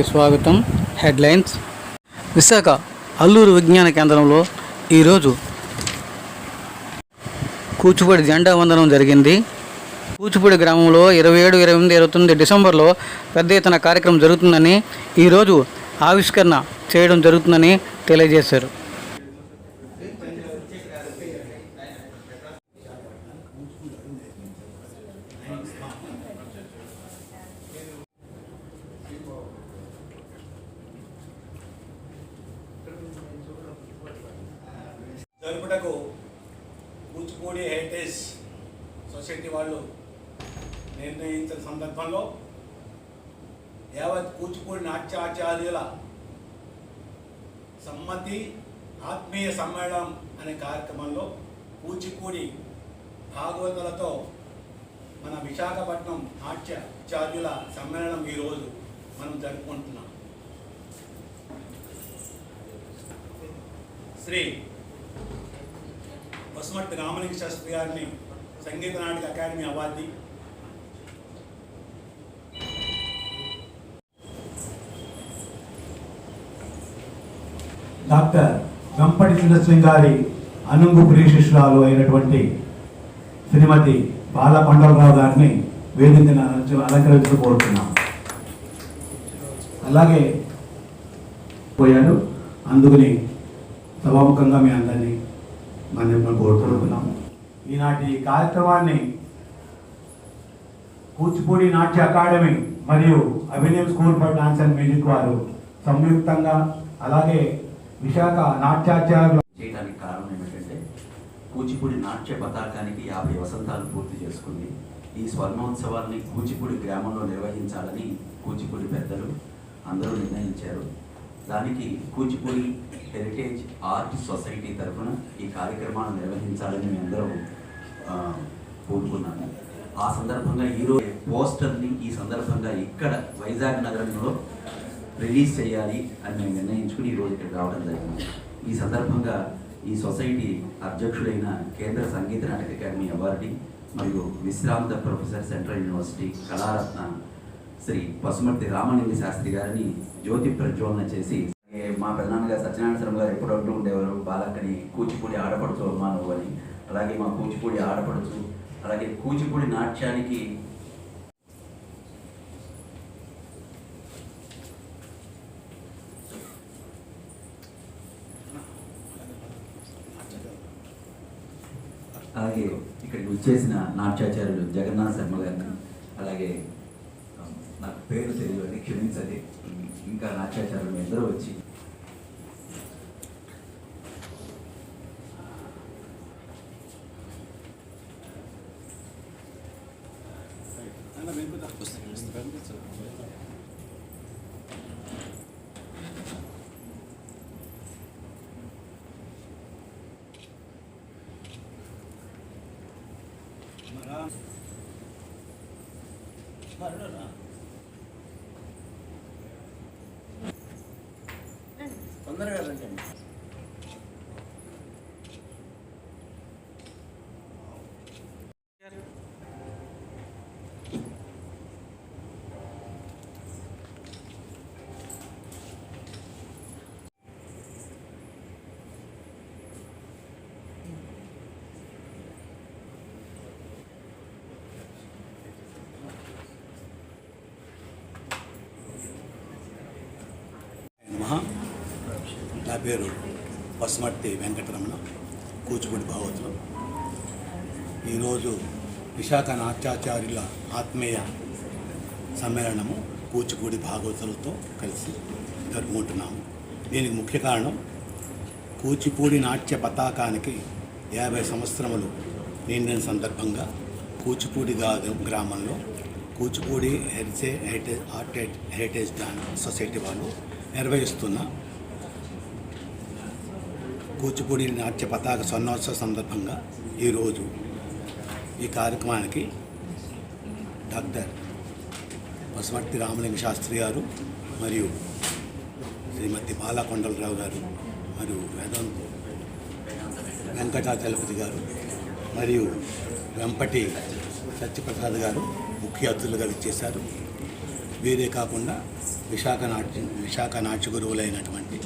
న్యూస్కి స్వాగతం. హెడ్లైన్స్. విశాఖ అల్లూరు విజ్ఞాన కేంద్రంలో ఈరోజు కూచిపూడి జెండా వందనం జరిగింది. కూచిపూడి గ్రామంలో ఇరవై ఏడు ఇరవై ఎనిమిది ఇరవై తొమ్మిది డిసెంబర్లో పెద్ద ఎత్తున కార్యక్రమం జరుగుతుందని ఈరోజు ఆవిష్కరణ చేయడం జరుగుతుందని తెలియజేశారు. కూచిపూడి హెరిటేజ్ సొసైటీ వాళ్ళు నిర్ణయించిన సందర్భంలో యావత్ కూచిపూడి నాట్యాచార్యుల సమ్మతి ఆత్మీయ సమ్మేళనం అనే కార్యక్రమంలో కూచిపూడి భాగవతులతో మన విశాఖపట్నం నాట్యాచార్యుల సమ్మేళనం ఈరోజు మనం జరుపుకుంటున్నాం. శ్రీ పసుమర్తి రామలింగ శాస్త్రి గారిని Sangeetha Nataka academy award. Doctor Gampati Sundarasingh గారి అనుంగు ప్రియశిష్యురాలు అయినటువంటి శ్రీమతి బాల పండవరావు గారిని వేదికను అలంకరించ- కోరుతున్నాం. అలాగే పోయారు. అందుకని సభాముఖంగా మీ అందరినీ మనం కోరుకుంటున్నాము ఈనాటి కార్యక్రమాన్ని కూచిపూడి నాట్య అకాడమీ మరియు Abhinayam school for dance and music వారు సంయుక్తంగా అలాగే విశాఖ నాట్యాచార్యులు చేయడానికి కారణం ఏమిటంటే కూచిపూడి నాట్య పతాకానికి యాభై వసంతాలు పూర్తి చేసుకుంది. ఈ స్వర్ణోత్సవాల్ని కూచిపూడి గ్రామంలో నిర్వహించాలని కూచిపూడి పెద్దలు అందరూ నిర్ణయించారు. దానికి కూచిపూడి హెరిటేజ్ ఆర్ట్ సొసైటీ తరఫున ఈ కార్యక్రమాన్ని నిర్వహించాలని మేము అందరం కోరుకున్నాము. ఆ సందర్భంగా ఈరోజు పోస్టర్ని ఈ సందర్భంగా ఇక్కడ వైజాగ్ నగరంలో రిలీజ్ చేయాలి అని మేము నిర్ణయించుకుని ఈరోజు ఇక్కడ రావడం జరిగింది. ఈ సందర్భంగా ఈ సొసైటీ అధ్యక్షుడైన కేంద్ర సంగీత నాటక అకాడమీ అవార్డు మరియు విశ్రాంత professor central university Kalaratna Shri Pasumarthi Ramalinga Sastri గారిని జ్యోతి ప్రజ్వలన చేసి మా ప్రధానంగా సత్యనారాయణ గారు ఎప్పుడు అంటూ ఉండేవారు బాలక్కని కూచిపూడి ఆడపడుచు అమ్మా నువ్వు అని. అలాగే మా కూచిపూడి ఆడపడుచు అలాగే కూచిపూడి నాట్యానికి అలాగే ఇక్కడికి వచ్చేసిన నాట్యాచార్యులు జగన్నాథ్ శర్మ గారిని అలాగే పేరు తెలియదు అని క్షమించండి ఇంకా నాట్యాచార్యులు ఇద్దరు వచ్చి తొందరగా రండి మహా నా పేరు పసుమర్తి వెంకటరమణ కూచిపూడి భాగవతులు ఈరోజు విశాఖ నాట్యాచార్యుల ఆత్మీయ సమ్మేళనము కూచిపూడి భాగవతులతో కలిసి జరుపుకుంటున్నాము. దీనికి ముఖ్య కారణం కూచిపూడి నాట్య పతాకానికి యాభై సంవత్సరములు నిండిన సందర్భంగా కూచిపూడి గ్రామంలో Kuchipudi heritage heritage art heritage society వాళ్ళు నిర్వహిస్తున్న కూచిపూడి నాట్య పతాక స్వర్ణోత్సవ సందర్భంగా ఈరోజు ఈ కార్యక్రమానికి డాక్టర్ పసుమర్తి రామలింగ శాస్త్రి గారు మరియు శ్రీమతి బాలకొండలరావు గారు మరియు వేదాంత్ వెంకటాచలపతి గారు మరియు వెంపటి సత్యప్రసాద్ గారు ముఖ్య అతిథులుగా విచ్చేశారు వీరే కాకుండా విశాఖ నాట్య విశాఖ నాట్య గురువులైనటువంటి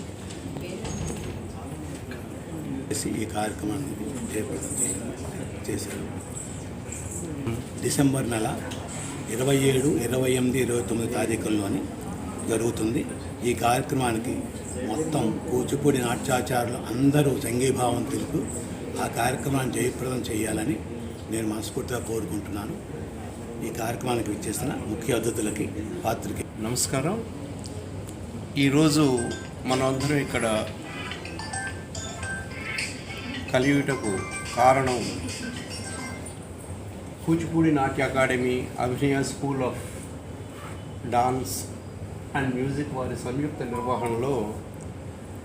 చెప్పేసి ఈ కార్యక్రమాన్ని జయప్రదం చేశారు. డిసెంబర్ నెల ఇరవై ఏడు ఇరవై ఎనిమిది ఇరవై తొమ్మిది తారీఖుల్లోని జరుగుతుంది. ఈ కార్యక్రమానికి మొత్తం కూచిపూడి నాట్యాచారులు అందరూ సంఘీభావం తెలుపు ఆ కార్యక్రమాన్ని జయప్రదం చేయాలని నేను మనస్ఫూర్తిగా కోరుకుంటున్నాను. ఈ కార్యక్రమానికి విచ్చేసిన ముఖ్య అతిథులకి పాత్రికి నమస్కారం. ఈరోజు మనమందరం ఇక్కడ కలియుటకు కారణం Kuchipudi Natya academy Abhinaya school of dance and music వారి సంయుక్త నిర్వహణలో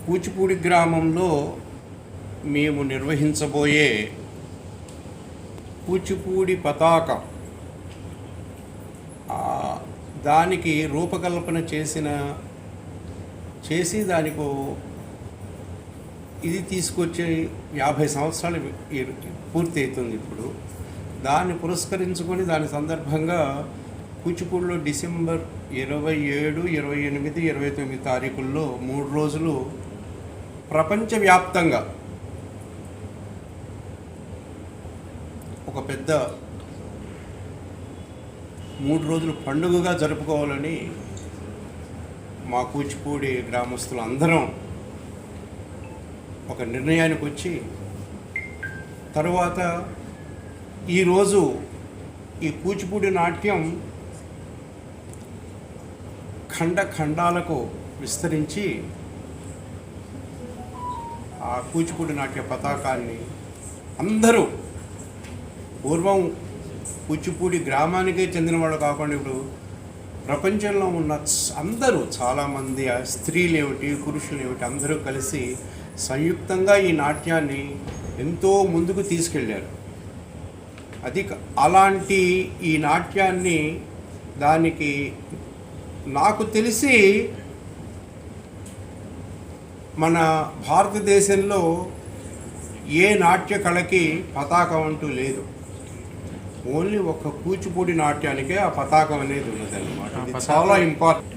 కూచిపూడి గ్రామంలో మేము నిర్వహించబోయే కూచిపూడి పతాక దానికి రూపకల్పన చేసిన చేసి దానికి ఇది తీసుకొచ్చి యాభై సంవత్సరాలు పూర్తి అవుతుంది ఇప్పుడు. దాన్ని పురస్కరించుకొని దాని సందర్భంగా కూచిపూడిలో డిసెంబర్ ఇరవై ఏడు ఇరవై ఎనిమిది ఇరవై తొమ్మిది తారీఖుల్లో మూడు రోజులు ప్రపంచవ్యాప్తంగా ఒక పెద్ద మూడు రోజులు పండుగగా జరుపుకోవాలని మా కూచిపూడి గ్రామస్తులు అందరం ఒక నిర్ణయానికి వచ్చి తరువాత ఈరోజు ఈ కూచిపూడి నాట్యం ఖండ ఖండాలకు విస్తరించి ఆ కూచిపూడి నాట్య పతాకాన్ని అందరూ పూర్వం కూచిపూడి గ్రామానికే చెందిన వాళ్ళు కాకుండా ఇప్పుడు ప్రపంచంలో ఉన్న అందరూ చాలామంది స్త్రీలు ఏమిటి పురుషులు ఏమిటి అందరూ కలిసి సంయుక్తంగా ఈ నాట్యాన్ని ఎంతో ముందుకు తీసుకెళ్ళారు. అది అలాంటి ఈ నాట్యాన్ని దానికి నాకు తెలిసి మన భారతదేశంలో ఏ నాట్య కళకి పతాకం అంటూ లేదు. ఓన్లీ ఒక కూచిపూడి నాట్యానికే ఆ పతాకం అనేది ఉన్నది అనమాట ఇది చాలా ఇంపార్టెంట్.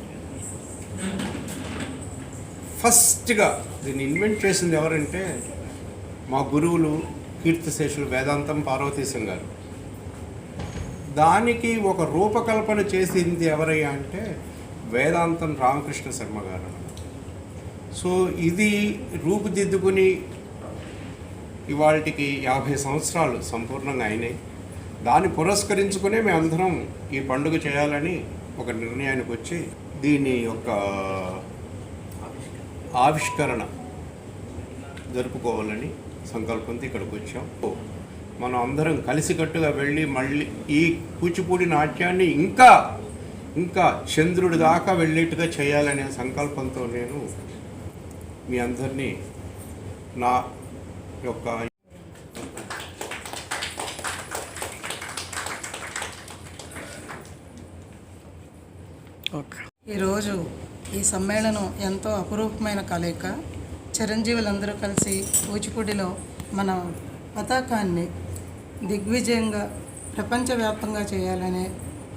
ఫస్ట్గా దీన్ని ఇన్వెంట్ చేసింది ఎవరంటే మా గురువులు కీర్తిశేషులు వేదాంతం పార్వతీశం గారు. దానికి ఒక రూపకల్పన చేసింది ఎవరయ్యా అంటే వేదాంతం రామకృష్ణ శర్మ గారు. సో ఇది రూపుదిద్దుకుని ఇవాళకి యాభై సంవత్సరాలు సంపూర్ణంగా అయినాయి. దాన్ని పురస్కరించుకునే మేమందరం ఈ పండుగ చేయాలని ఒక నిర్ణయానికి వచ్చి దీని యొక్క ఆవిష్కరణ జరుపుకోవాలని సంకల్పంతో ఇక్కడికి వచ్చాం. మనం అందరం కలిసికట్టుగా వెళ్ళి మళ్ళీ ఈ కూచిపూడి నాట్యాన్ని ఇంకా ఇంకా చంద్రుడి దాకా వెళ్ళేట్టుగా చేయాలనే సంకల్పంతో నేను మీ అందరినీ నా యొక్క ఓకే ఈరోజు ఈ సమ్మేళనం ఎంతో అపురూపమైన కలయిక. చిరంజీవులందరూ కలిసి కూచిపూడిలో మన పతాకాన్ని దిగ్విజయంగా ప్రపంచవ్యాప్తంగా చేయాలనే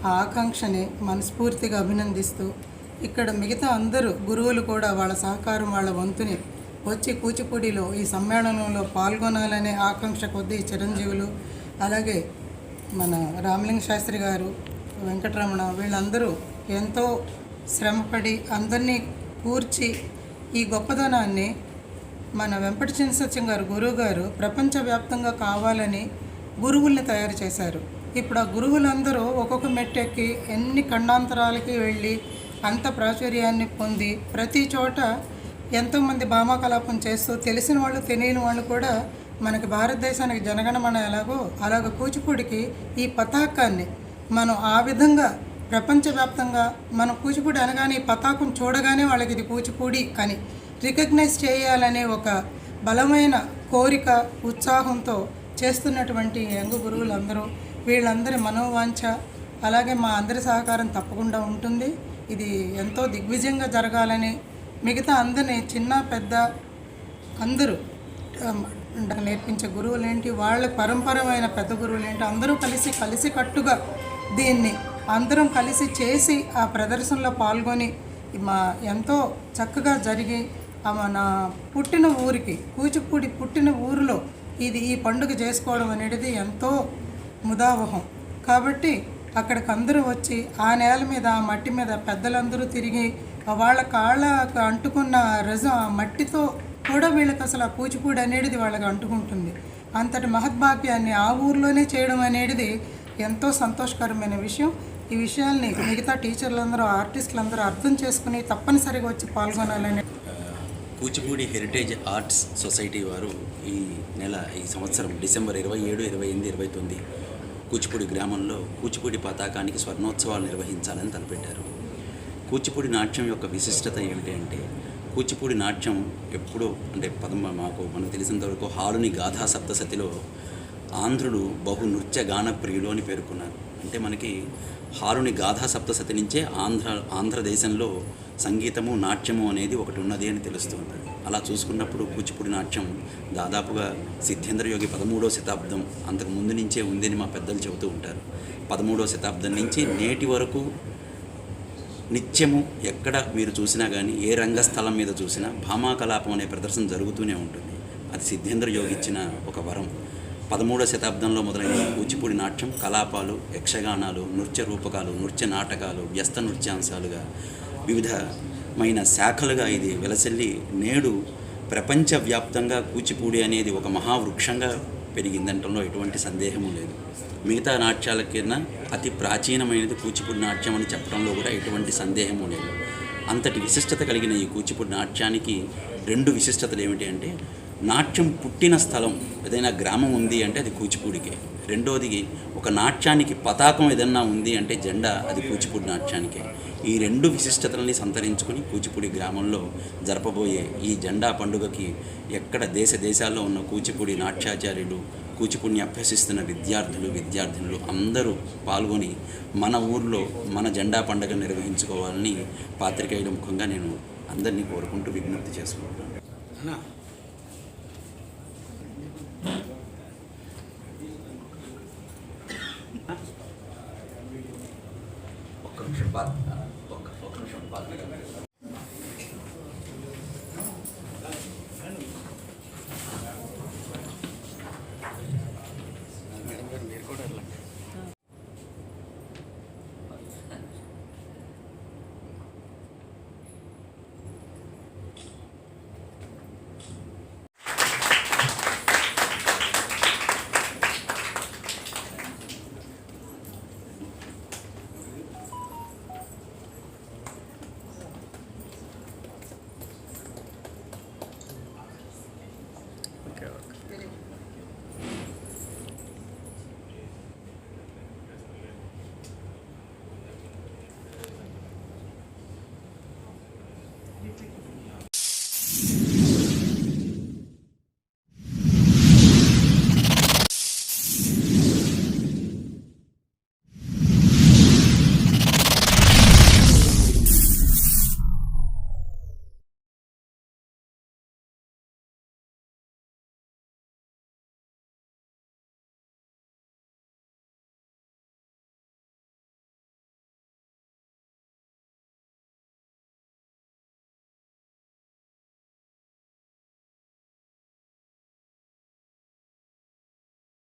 ఆ ఆకాంక్షని మనస్ఫూర్తిగా అభినందిస్తూ ఇక్కడ మిగతా అందరూ గురువులు కూడా వాళ్ళ సహకారం వాళ్ళ వంతుని వచ్చి కూచిపూడిలో ఈ సమ్మేళనంలో పాల్గొనాలనే ఆకాంక్ష కొద్దీ చిరంజీవులు అలాగే మన రామలింగ శాస్త్రి గారు వెంకటరమణ వీళ్ళందరూ ఎంతో శ్రమపడి అందరినీ కూర్చి ఈ గొప్పదనాన్ని మన వెంపటి చిన్న సత్యం గారు గురువు గారు ప్రపంచవ్యాప్తంగా కావాలని గురువుల్ని తయారు చేశారు. ఇప్పుడు ఆ గురువులందరూ ఒక్కొక్క మెట్టెక్కి ఎన్ని ఖండాంతరాలకి వెళ్ళి అంత ప్రాచుర్యాన్ని పొంది ప్రతి చోట ఎంతోమంది భామాకలాపం చేస్తూ తెలిసిన వాళ్ళు తెలియని వాళ్ళు కూడా మనకి భారతదేశానికి జనగణమన ఎలాగో అలాగ కూచిపూడికి ఈ పతాకాన్ని మనం ఆ విధంగా ప్రపంచవ్యాప్తంగా మనం కూచిపూడి అనగానే పతాకం చూడగానే వాళ్ళకి ఇది కూచిపూడి అని రికగ్నైజ్ చేయాలనే ఒక బలమైన కోరిక ఉత్సాహంతో చేస్తున్నటువంటి యంగు గురువులందరూ వీళ్ళందరి మనోవాంఛ అలాగే మా అందరి సహకారం తప్పకుండా ఉంటుంది. ఇది ఎంతో దిగ్విజయంగా జరగాలని మిగతా అందరినీ చిన్న పెద్ద అందరూ నేర్పించే గురువులు ఏంటి వాళ్ళ పరంపరమైన పెద్ద గురువులు ఏంటి అందరూ కలిసి కలిసి కట్టుగా దీన్ని అందరం కలిసి చేసి ఆ ప్రదర్శనలో పాల్గొని మా ఎంతో చక్కగా జరిగి మన పుట్టిన ఊరికి కూచిపూడి పుట్టిన ఊరిలో ఇది ఈ పండుగ చేసుకోవడం అనేది ఎంతో ముదావహం. కాబట్టి అక్కడికి అందరూ వచ్చి ఆ నేల మీద ఆ మట్టి మీద పెద్దలందరూ తిరిగి వాళ్ళ కాళ్ళకు అంటుకున్న రజం ఆ మట్టితో కూడా వీళ్ళకి అసలు ఆ కూచిపూడి అనేది వాళ్ళకి అంటుకుంటుంది. అంతటి మహద్భాగ్యాన్ని ఆ ఊర్లోనే చేయడం అనేది ఎంతో సంతోషకరమైన విషయం. ఈ విషయాల్ని మిగతా టీచర్లందరూ ఆర్టిస్టులందరూ అర్థం చేసుకుని తప్పనిసరిగా వచ్చి పాల్గొనాలని. కూచిపూడి హెరిటేజ్ ఆర్ట్స్ సొసైటీ వారు ఈ నెల ఈ సంవత్సరం డిసెంబర్ ఇరవై ఏడు ఇరవై ఎనిమిది ఇరవై తొమ్మిది కూచిపూడి గ్రామంలో కూచిపూడి పతాకానికి స్వర్ణోత్సవాలు నిర్వహించాలని తలపెట్టారు. కూచిపూడి నాట్యం యొక్క విశిష్టత ఏమిటి అంటే కూచిపూడి నాట్యం ఎప్పుడూ అంటే పదమ మాకు మనకు తెలిసినంతవరకు హాలుని గాథా సప్తసతిలో ఆంధ్రుడు బహు నృత్య గాన ప్రియులు అని పేర్కొన్నారు. అంటే మనకి హారుని గాథా సప్తసతి నుంచే ఆంధ్ర ఆంధ్రదేశంలో సంగీతము నాట్యము అనేది ఒకటి ఉన్నది అని తెలుస్తుంది. అలా చూసుకున్నప్పుడు కూచిపూడి నాట్యం దాదాపుగా సిద్ధేంద్ర యోగి పదమూడో శతాబ్దం అంతకు ముందు నుంచే ఉందని మా పెద్దలు చెబుతూ ఉంటారు. పదమూడో శతాబ్దం నుంచి నేటి వరకు నిత్యము ఎక్కడ మీరు చూసినా కానీ ఏ రంగస్థలం మీద చూసినా భామాకలాపం అనే ప్రదర్శన జరుగుతూనే ఉంటుంది. అది సిద్ధేంద్ర యోగి ఇచ్చిన ఒక వరం. పదమూడవ శతాబ్దంలో మొదలైన కూచిపూడి నాట్యం కలాపాలు యక్షగానాలు నృత్య రూపకాలు నృత్య నాటకాలు వ్యస్త నృత్యాంశాలుగా వివిధమైన శాఖలుగా ఇది వెలసెల్లి నేడు ప్రపంచవ్యాప్తంగా కూచిపూడి అనేది ఒక మహావృక్షంగా పెరిగిందంటంలో ఎటువంటి సందేహము లేదు. మిగతా నాట్యాల కింద అతి ప్రాచీనమైనది కూచిపూడి నాట్యం అని చెప్పడంలో కూడా ఎటువంటి సందేహము లేదు. అంతటి విశిష్టత కలిగిన ఈ కూచిపూడి నాట్యానికి రెండు విశిష్టతలు ఏమిటి అంటే నాట్యం పుట్టిన స్థలం ఏదైనా గ్రామం ఉంది అంటే అది కూచిపూడికే. రెండోది ఒక నాట్యానికి పతాకం ఏదన్నా ఉంది అంటే జెండా అది కూచిపూడి నాట్యానికే. ఈ రెండు విశిష్టతలని సంతరించుకొని కూచిపూడి గ్రామంలో జరపబోయే ఈ జెండా పండుగకి ఎక్కడ దేశ దేశాల్లో ఉన్న కూచిపూడి నాట్యాచార్యులు కూచిపుణ్య అభ్యసిస్తున్న విద్యార్థులు విద్యార్థినులు అందరూ పాల్గొని మన ఊర్లో మన జెండా పండుగ నిర్వహించుకోవాలని పాత్రికేయుల ముఖంగా నేను అందరినీ కోరుకుంటూ విజ్ఞప్తి చేసుకుంటున్నాను.